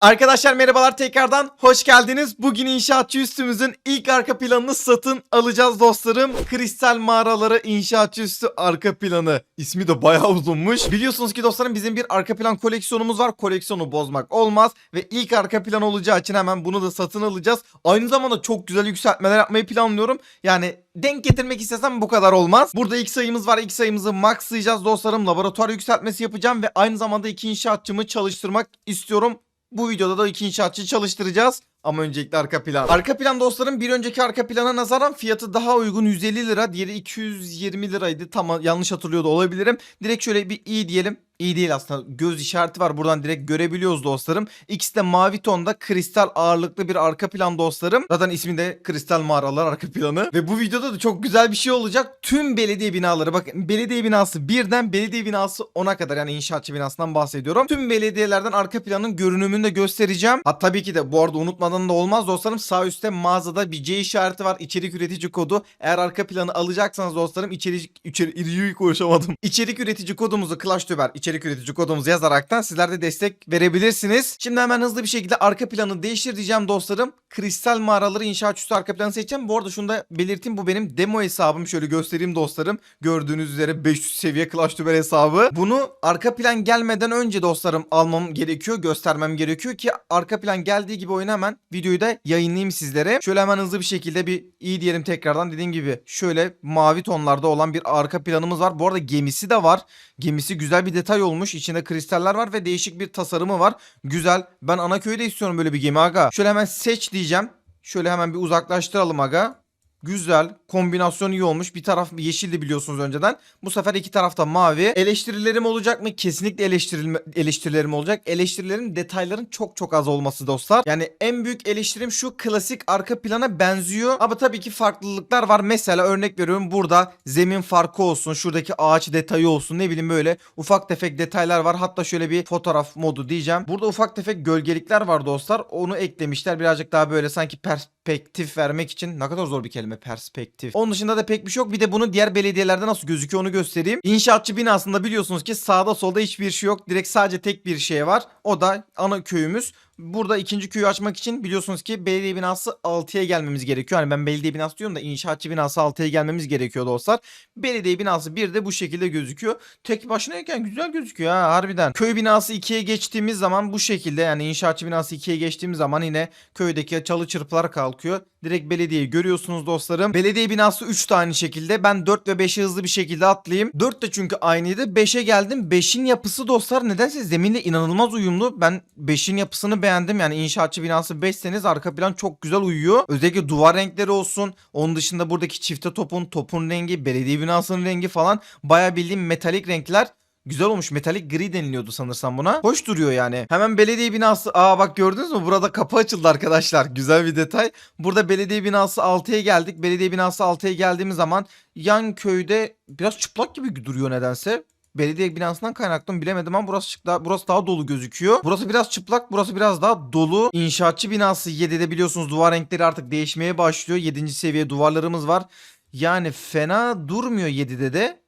Arkadaşlar merhabalar tekrardan hoş geldiniz. Bugün inşaatçı üstümüzün ilk arka planını satın alacağız dostlarım. Kristal mağaraları inşaatçı üstü arka planı. İsmi de bayağı uzunmuş. Biliyorsunuz ki dostlarım bizim bir arka plan koleksiyonumuz var. Koleksiyonu bozmak olmaz. Ve ilk arka plan olacağı için hemen bunu da satın alacağız. Aynı zamanda çok güzel yükseltmeler yapmayı planlıyorum. Yani denk getirmek istesem bu kadar olmaz. Burada ilk sayımız var. İlk sayımızı maxlayacağız dostlarım. Laboratuvar yükseltmesi yapacağım ve aynı zamanda iki inşaatçımı çalıştırmak istiyorum. Bu videoda da iki inşaatçı çalıştıracağız. Ama öncelikle arka plan. Arka plan dostlarım bir önceki arka plana nazaran fiyatı daha uygun 150 lira. Diğeri 220 liraydı. Tam yanlış hatırlıyor da olabilirim. Direkt şöyle bir iyi diyelim. İyi değil aslında. Göz işareti var. Buradan direkt görebiliyoruz dostlarım. İkisi de mavi tonda kristal ağırlıklı bir arka plan dostlarım. Zaten ismi de kristal mağaralar arka planı. Ve bu videoda da çok güzel bir şey olacak. Tüm belediye binaları bakın belediye binası birden belediye binası 10'a kadar yani inşaatçı binasından bahsediyorum. Tüm belediyelerden arka planın görünümünü de göstereceğim. Ha tabii ki de bu arada unutmadan da olmaz dostlarım. Sağ üstte mağazada bir C işareti var. İçerik üretici kodu. Eğer arka planı alacaksanız dostlarım içerik içeri, içeri konuşamadım. İçerik üretici kodumuzu Clash Tuber içerik üretici kodumuzu yazaraktan sizler de destek verebilirsiniz. Şimdi hemen hızlı bir şekilde arka planı değiştir diyeceğim dostlarım. Kristal mağaraları inşaat üstü arka planı seçeceğim. Bu arada şunu da belirteyim bu benim demo hesabım. Şöyle göstereyim dostlarım. Gördüğünüz üzere 500 seviye Clash Tuber hesabı. Bunu arka plan gelmeden önce dostlarım almam gerekiyor. Göstermem gerekiyor ki arka plan geldiği gibi oyunu hemen videoyu da yayınlayayım sizlere. Şöyle hemen hızlı bir şekilde bir iyi diyelim tekrardan dediğim gibi şöyle mavi tonlarda olan bir arka planımız var. Bu arada gemisi de var. Gemisi güzel bir detay olmuş. İçinde kristaller var ve değişik bir tasarımı var. Güzel. Ben ana köyde istiyorum böyle bir gemi aga. Şöyle hemen seç diyeceğim. Şöyle hemen bir uzaklaştıralım aga. Güzel. Kombinasyon iyi olmuş. Bir taraf yeşildi biliyorsunuz önceden. Bu sefer iki tarafta mavi. Eleştirilerim olacak mı? Kesinlikle eleştirilme, eleştirilerim olacak. Eleştirilerin detayların çok çok az olması dostlar. Yani en büyük eleştirim şu klasik arka plana benziyor. Ama tabii ki farklılıklar var. Mesela örnek veriyorum burada zemin farkı olsun. Şuradaki ağaç detayı olsun. Ne bileyim böyle ufak tefek detaylar var. Hatta şöyle bir fotoğraf modu diyeceğim. Burada ufak tefek gölgelikler var dostlar. Onu eklemişler. Birazcık daha böyle sanki perspektif vermek için. Ne kadar zor bir kelime perspektif. Onun dışında da pek bir şey yok. Bir de bunu diğer belediyelerde nasıl gözüküyor onu göstereyim. İnşaatçı binasında biliyorsunuz ki sağda solda hiçbir şey yok. Direkt sadece tek bir şey var. O da ana köyümüz. Burada ikinci köyü açmak için biliyorsunuz ki belediye binası 6'ya gelmemiz gerekiyor. Hani ben belediye binası diyorum da inşaatçı binası 6'ya gelmemiz gerekiyor dostlar. Belediye binası 1 de bu şekilde gözüküyor. Tek başınayken güzel gözüküyor ha harbiden. Köy binası 2'ye geçtiğimiz zaman bu şekilde yani inşaatçı binası 2'ye geçtiğimiz zaman yine köydeki çalı çırpılar kalkıyor. Direkt belediyeyi görüyorsunuz dostlarım. Belediye binası 3 tane şekilde. Ben 4 ve 5'e hızlı bir şekilde atlayayım. 4 de çünkü aynıydı. 5'e geldim. 5'in yapısı dostlar nedense zeminle inanılmaz uyumlu. Ben 5'in yapısını beğendim. Yani inşaatçı binası 5'seniz arka plan çok güzel uyuyor. Özellikle duvar renkleri olsun. Onun dışında buradaki çifte topun, topun rengi, belediye binasının rengi falan. Baya bildiğim metalik renkler. Güzel olmuş. Metalik gri deniliyordu sanırsam buna. Hoş duruyor yani. Hemen belediye binası. Aa bak gördünüz mü? Burada kapı açıldı arkadaşlar. Güzel bir detay. Burada belediye binası 6'ya geldik. Belediye binası 6'ya geldiğimiz zaman yan köyde biraz çıplak gibi duruyor nedense. Belediye binasından kaynaklı mı bilemedim ama burası daha, burası daha dolu gözüküyor. Burası biraz çıplak, burası biraz daha dolu. İnşaatçı binası 7'de biliyorsunuz duvar renkleri artık değişmeye başlıyor. 7. seviye duvarlarımız var. Yani fena durmuyor 7'de de.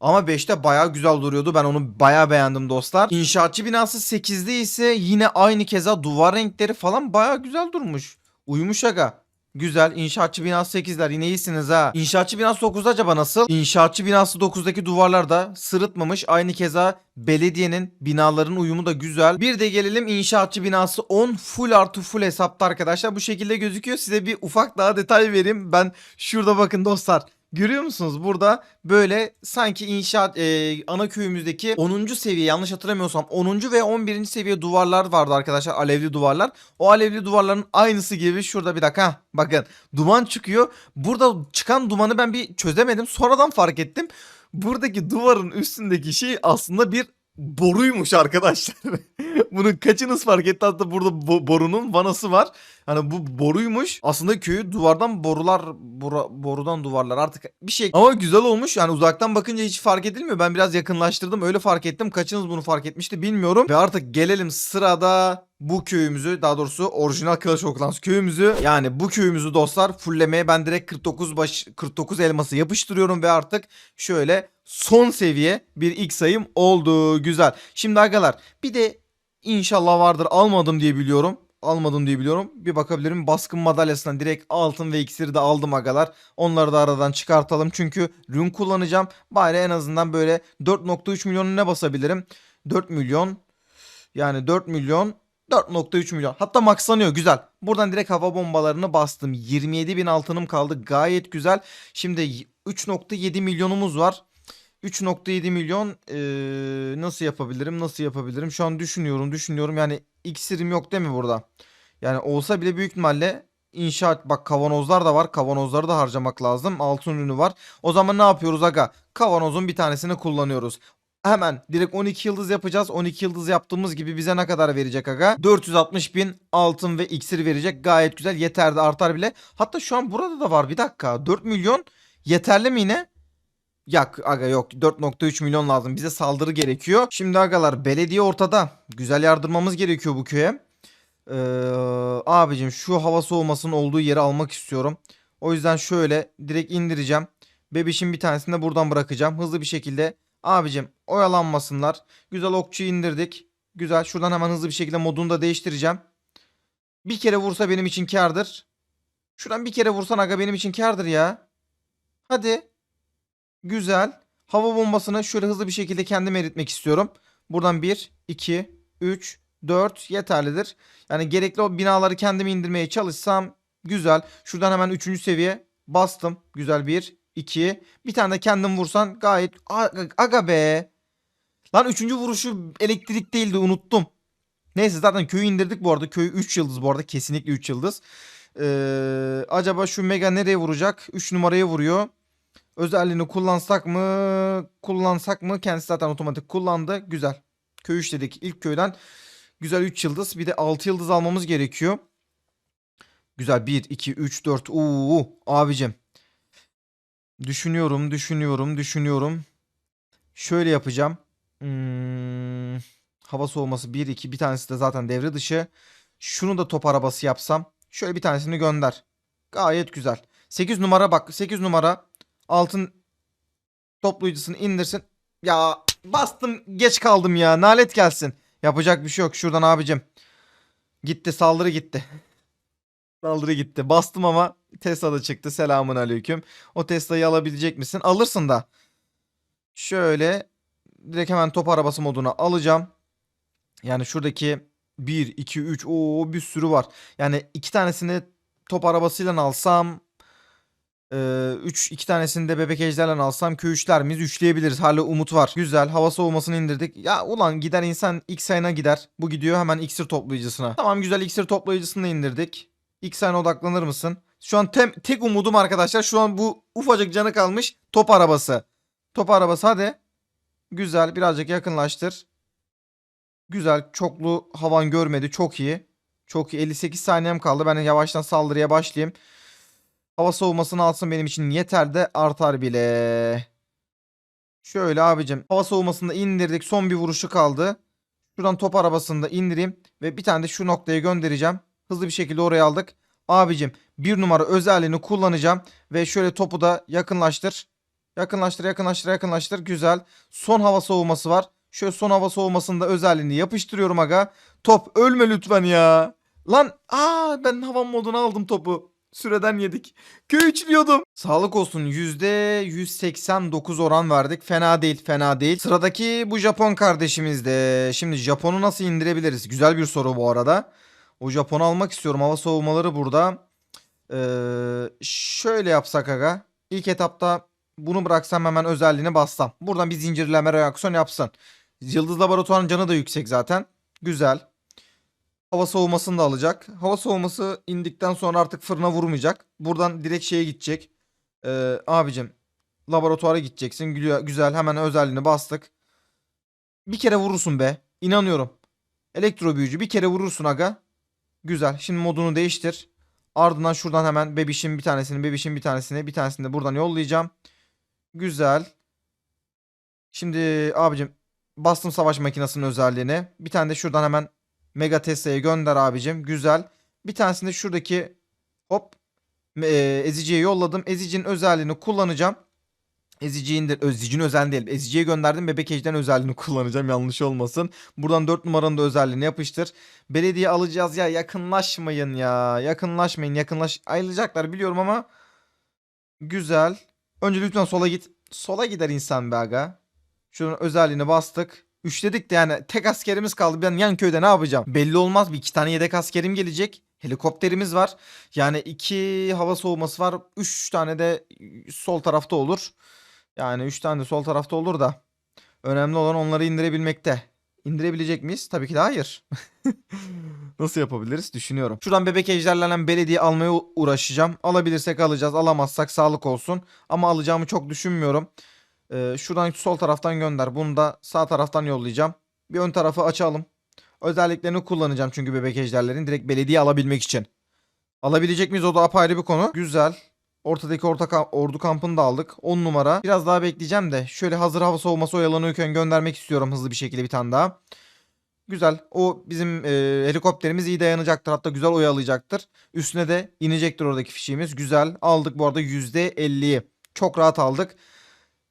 Ama 5'te bayağı güzel duruyordu. Ben onu bayağı beğendim dostlar. İnşaatçı binası 8'de ise yine aynı keza duvar renkleri falan bayağı güzel durmuş. Uyumuş aga. Güzel. İnşaatçı binası 8'ler yine iyisiniz ha. İnşaatçı binası 9'da acaba nasıl? İnşaatçı binası 9'daki duvarlar da sırıtmamış. Aynı keza belediyenin binaların uyumu da güzel. Bir de gelelim inşaatçı binası 10 full artı full hesapta arkadaşlar. Bu şekilde gözüküyor. Size bir ufak daha detay vereyim. Ben şurada bakın dostlar. Görüyor musunuz burada böyle sanki inşaat e, ana köyümüzdeki 10. seviye yanlış hatırlamıyorsam 10. ve 11. seviye duvarlar vardı arkadaşlar alevli duvarlar. O alevli duvarların aynısı gibi şurada bir dakika heh, bakın duman çıkıyor. Burada çıkan dumanı ben bir çözemedim sonradan fark ettim. Buradaki duvarın üstündeki şey aslında bir boruymuş arkadaşlar. Bunun kaçınız fark etti hatta burada bo- borunun vanası var. Hani bu boruymuş. Aslında köyü duvardan borular bora- borudan duvarlar artık bir şey. Ama güzel olmuş. Yani uzaktan bakınca hiç fark edilmiyor. Ben biraz yakınlaştırdım. Öyle fark ettim. Kaçınız bunu fark etmişti bilmiyorum. Ve artık gelelim sırada bu köyümüzü daha doğrusu orijinal Clash of Clans köyümüzü yani bu köyümüzü dostlar fulllemeye ben direkt 49 baş 49 elması yapıştırıyorum ve artık şöyle son seviye bir ilk sayım oldu. Güzel. Şimdi agalar bir de İnşallah vardır. Almadım diye biliyorum. Almadım diye biliyorum. Bir bakabilirim. Baskın madalyasından direkt altın ve iksiri de aldım agalar. Onları da aradan çıkartalım. Çünkü rün kullanacağım. Bari en azından böyle 4.3 milyonu ne basabilirim? 4 milyon. Yani 4 milyon 4.3 milyon. Hatta maxlanıyor güzel. Buradan direkt hava bombalarını bastım. 27 bin altınım kaldı. Gayet güzel. Şimdi 3.7 milyonumuz var. 3.7 milyon eee, nasıl yapabilirim? Nasıl yapabilirim? Şu an düşünüyorum, düşünüyorum. Yani iksirim yok değil mi burada? Yani olsa bile büyük ihtimalle inşaat bak kavanozlar da var. Kavanozları da harcamak lazım. Altın ürünü var. O zaman ne yapıyoruz aga? Kavanozun bir tanesini kullanıyoruz. Hemen direkt 12 yıldız yapacağız. 12 yıldız yaptığımız gibi bize ne kadar verecek aga? 460 bin altın ve iksir verecek. Gayet güzel. Yeter de artar bile. Hatta şu an burada da var. Bir dakika. 4 milyon yeterli mi yine? Yak aga yok 4.3 milyon lazım. Bize saldırı gerekiyor. Şimdi agalar belediye ortada. Güzel yardırmamız gerekiyor bu köye. Ee, abicim şu hava soğumasının olduğu yeri almak istiyorum. O yüzden şöyle direkt indireceğim. Bebişin bir tanesini de buradan bırakacağım. Hızlı bir şekilde. Abicim oyalanmasınlar. Güzel okçu indirdik. Güzel. Şuradan hemen hızlı bir şekilde modunu da değiştireceğim. Bir kere vursa benim için kardır. Şuradan bir kere vursan aga benim için kardır ya. Hadi. Güzel. Hava bombasını şöyle hızlı bir şekilde kendim eritmek istiyorum. Buradan 1, 2, 3, 4 yeterlidir. Yani gerekli o binaları kendim indirmeye çalışsam güzel. Şuradan hemen 3. seviye bastım. Güzel 1, 2. Bir tane de kendim vursan gayet aga be. Lan 3. vuruşu elektrik değildi unuttum. Neyse zaten köyü indirdik bu arada. Köy 3 yıldız bu arada. Kesinlikle 3 yıldız. Ee, acaba şu mega nereye vuracak? 3 numaraya vuruyor. Özelliğini kullansak mı? Kullansak mı? Kendisi zaten otomatik kullandı. Güzel. Köy 3 dedik. İlk köyden güzel 3 yıldız. Bir de 6 yıldız almamız gerekiyor. Güzel 1, 2, 3, 4. Uuu abicim. Düşünüyorum, düşünüyorum, düşünüyorum. Şöyle yapacağım. Hmm, hava soğuması 1, 2. Bir tanesi de zaten devre dışı. Şunu da top arabası yapsam. Şöyle bir tanesini gönder. Gayet güzel. 8 numara bak. 8 numara altın toplayıcısını indirsin. Ya bastım geç kaldım ya. Nalet gelsin. Yapacak bir şey yok. Şuradan abicim. Gitti saldırı gitti. Saldırı gitti. Bastım ama Tesla da çıktı. Selamun aleyküm. O Tesla'yı alabilecek misin? Alırsın da. Şöyle direkt hemen top arabası moduna alacağım. Yani şuradaki 1, 2, 3 o bir sürü var. Yani iki tanesini top arabasıyla alsam 3 iki tanesini de bebek ejderle alsam köy üçler miyiz? Üçleyebiliriz. Hala umut var. Güzel. Hava soğumasını indirdik. Ya ulan gider insan X ayına gider. Bu gidiyor hemen iksir toplayıcısına. Tamam güzel iksir toplayıcısını indirdik. X ayına odaklanır mısın? Şu an tem, tek umudum arkadaşlar. Şu an bu ufacık canı kalmış. Top arabası. Top arabası hadi. Güzel. Birazcık yakınlaştır. Güzel. Çoklu havan görmedi. Çok iyi. Çok iyi. 58 saniyem kaldı. Ben yavaştan saldırıya başlayayım. Hava soğumasını alsın benim için yeter de artar bile. Şöyle abicim hava soğumasını indirdik. Son bir vuruşu kaldı. Şuradan top arabasını da indireyim. Ve bir tane de şu noktaya göndereceğim. Hızlı bir şekilde oraya aldık. Abicim bir numara özelliğini kullanacağım. Ve şöyle topu da yakınlaştır. Yakınlaştır yakınlaştır yakınlaştır. Güzel. Son hava soğuması var. Şöyle son hava soğumasında özelliğini yapıştırıyorum aga. Top ölme lütfen ya. Lan aa ben hava moduna aldım topu. Süreden yedik. Köy. Sağlık olsun %189 oran verdik. Fena değil fena değil. Sıradaki bu Japon kardeşimiz de. Şimdi Japon'u nasıl indirebiliriz? Güzel bir soru bu arada. O Japon'u almak istiyorum. Hava soğumaları burada. Ee, şöyle yapsak aga. İlk etapta bunu bıraksam hemen özelliğini bassam. Buradan bir zincirleme reaksiyon yapsın. Yıldız laboratuvarın canı da yüksek zaten. Güzel. Hava soğumasını da alacak. Hava soğuması indikten sonra artık fırına vurmayacak. Buradan direkt şeye gidecek. Ee, abicim laboratuvara gideceksin. Güzel hemen özelliğini bastık. Bir kere vurursun be. İnanıyorum. Elektro büyücü bir kere vurursun aga. Güzel. Şimdi modunu değiştir. Ardından şuradan hemen bebişin bir tanesini, bebişin bir tanesini, bir tanesini de buradan yollayacağım. Güzel. Şimdi abicim bastım savaş makinesinin özelliğini. Bir tane de şuradan hemen Mega Tesla'ya gönder abicim. Güzel. Bir tanesini de şuradaki hop e, eziciye yolladım. Ezicinin özelliğini kullanacağım. Eziciyi indir. Ezicinin özelliğini değil. Eziciye gönderdim. Bebek ejden özelliğini kullanacağım. Yanlış olmasın. Buradan 4 numaranın da özelliğini yapıştır. Belediye alacağız ya. Yakınlaşmayın ya. Yakınlaşmayın. Yakınlaş. Ayrılacaklar biliyorum ama. Güzel. Önce lütfen sola git. Sola gider insan be aga. Şunun özelliğini bastık. Üçledik de yani tek askerimiz kaldı. Ben yan köyde ne yapacağım? Belli olmaz. Bir iki tane yedek askerim gelecek. Helikopterimiz var. Yani iki hava soğuması var. Üç tane de sol tarafta olur. Yani 3 tane de sol tarafta olur da. Önemli olan onları indirebilmekte. İndirebilecek miyiz? Tabii ki de hayır. Nasıl yapabiliriz? Düşünüyorum. Şuradan bebek ejderlerle belediye almaya uğraşacağım. Alabilirsek alacağız. Alamazsak sağlık olsun. Ama alacağımı çok düşünmüyorum. Ee, şuradan sol taraftan gönder. Bunu da sağ taraftan yollayacağım. Bir ön tarafı açalım. Özelliklerini kullanacağım çünkü bebek ejderlerin direkt belediye alabilmek için. Alabilecek miyiz o da apayrı bir konu. Güzel. Ortadaki orta ka- ordu kampını da aldık. 10 numara. Biraz daha bekleyeceğim de şöyle hazır hava soğuması oyalanıyorken göndermek istiyorum hızlı bir şekilde bir tane daha. Güzel. O bizim e, helikopterimiz iyi dayanacaktır. Hatta güzel oyalayacaktır. Üstüne de inecektir oradaki fişiğimiz. Güzel. Aldık bu arada %50'yi. Çok rahat aldık.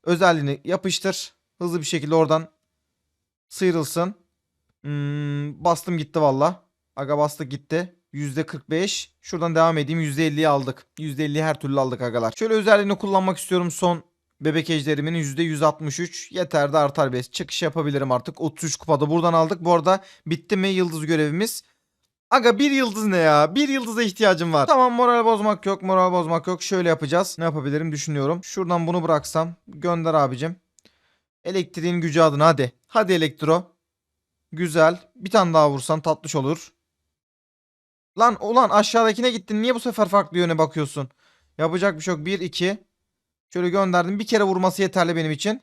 Özelliğini yapıştır. Hızlı bir şekilde oradan sıyrılsın. Hmm, bastım gitti valla. Aga bastık gitti. %45. Şuradan devam edeyim. %50'yi aldık. %50'yi her türlü aldık agalar. Şöyle özelliğini kullanmak istiyorum son bebek ejderimin %163. Yeter de artar bes. Çıkış yapabilirim artık. 33 kupada buradan aldık. Bu arada bitti mi yıldız görevimiz? Aga bir yıldız ne ya? Bir yıldıza ihtiyacım var. Tamam moral bozmak yok. Moral bozmak yok. Şöyle yapacağız. Ne yapabilirim düşünüyorum. Şuradan bunu bıraksam. Gönder abicim. Elektriğin gücü adına hadi. Hadi elektro. Güzel. Bir tane daha vursan tatlış olur. Lan ulan aşağıdakine gittin. Niye bu sefer farklı yöne bakıyorsun? Yapacak bir şey yok. 1 2. Şöyle gönderdim. Bir kere vurması yeterli benim için.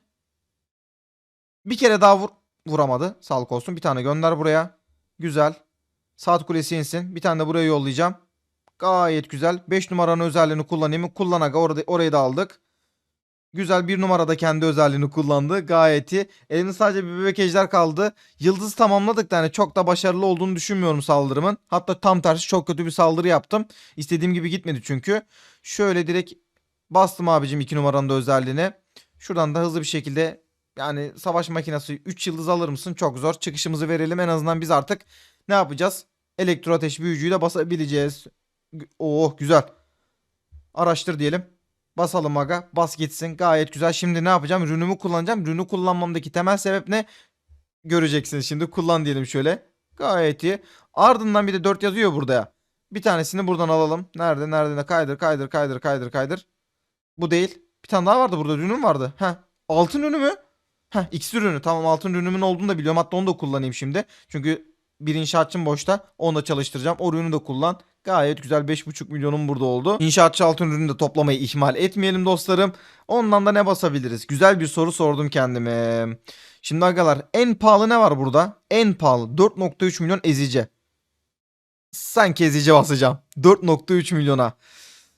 Bir kere daha vur vuramadı. Sağlık olsun. Bir tane gönder buraya. Güzel. Saat kulesi insin. Bir tane de buraya yollayacağım. Gayet güzel. 5 numaranın özelliğini kullanayım. Kullan. Orada, orayı da aldık. Güzel bir numarada kendi özelliğini kullandı. Gayet iyi. Elinde sadece bir bebek ejder kaldı. Yıldızı tamamladık da hani çok da başarılı olduğunu düşünmüyorum saldırımın. Hatta tam tersi çok kötü bir saldırı yaptım. İstediğim gibi gitmedi çünkü. Şöyle direkt bastım abicim 2 numaranın da özelliğini. Şuradan da hızlı bir şekilde yani savaş makinesi 3 yıldız alır mısın? Çok zor. Çıkışımızı verelim. En azından biz artık ne yapacağız? Elektro ateş büyücüyü de basabileceğiz. Oh güzel. Araştır diyelim. Basalım aga. Bas gitsin. Gayet güzel. Şimdi ne yapacağım? Rünümü kullanacağım. Rünü kullanmamdaki temel sebep ne? Göreceksiniz şimdi. Kullan diyelim şöyle. Gayet iyi. Ardından bir de 4 yazıyor burada ya. Bir tanesini buradan alalım. Nerede? Nerede? Kaydır, kaydır, kaydır, kaydır, kaydır. Bu değil. Bir tane daha vardı burada. Rünüm vardı. Heh. Altın ürünü mü? Heh. X ürünü. Tamam altın ürünümün olduğunu da biliyorum. Hatta onu da kullanayım şimdi. Çünkü bir inşaatçım boşta. Onu da çalıştıracağım. O ürünü de kullan. Gayet güzel 5,5 milyonum burada oldu. İnşaatçı altın ürünü de toplamayı ihmal etmeyelim dostlarım. Ondan da ne basabiliriz? Güzel bir soru sordum kendime. Şimdi agalar en pahalı ne var burada? En pahalı 4.3 milyon ezici. Sanki ezici basacağım. 4.3 milyona.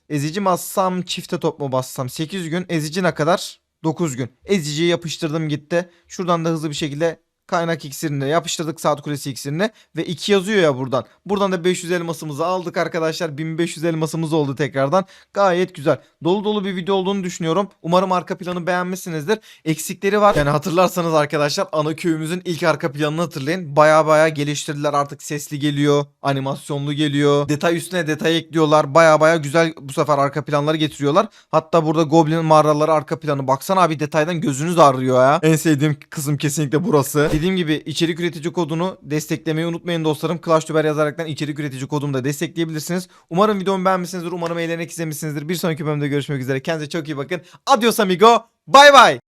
Ezici bassam çifte top mu bassam? 8 gün ezici ne kadar? 9 gün. Eziciyi yapıştırdım gitti. Şuradan da hızlı bir şekilde kaynak iksirini de yapıştırdık saat kulesi iksirini ve 2 yazıyor ya buradan. Buradan da 500 elmasımızı aldık arkadaşlar. 1500 elmasımız oldu tekrardan. Gayet güzel. Dolu dolu bir video olduğunu düşünüyorum. Umarım arka planı beğenmişsinizdir. Eksikleri var. Yani hatırlarsanız arkadaşlar ana köyümüzün ilk arka planını hatırlayın. Baya baya geliştirdiler artık sesli geliyor. Animasyonlu geliyor. Detay üstüne detay ekliyorlar. Baya baya güzel bu sefer arka planları getiriyorlar. Hatta burada Goblin mağaraları arka planı. Baksana abi detaydan gözünüz ağrıyor ya. En sevdiğim kısım kesinlikle burası. Dediğim gibi içerik üretici kodunu desteklemeyi unutmayın dostlarım. Clash Tuber yazaraktan içerik üretici kodumu da destekleyebilirsiniz. Umarım videomu beğenmişsinizdir. Umarım eğlenerek izlemişsinizdir. Bir sonraki bölümde görüşmek üzere. Kendinize çok iyi bakın. Adios amigo. Bye bye.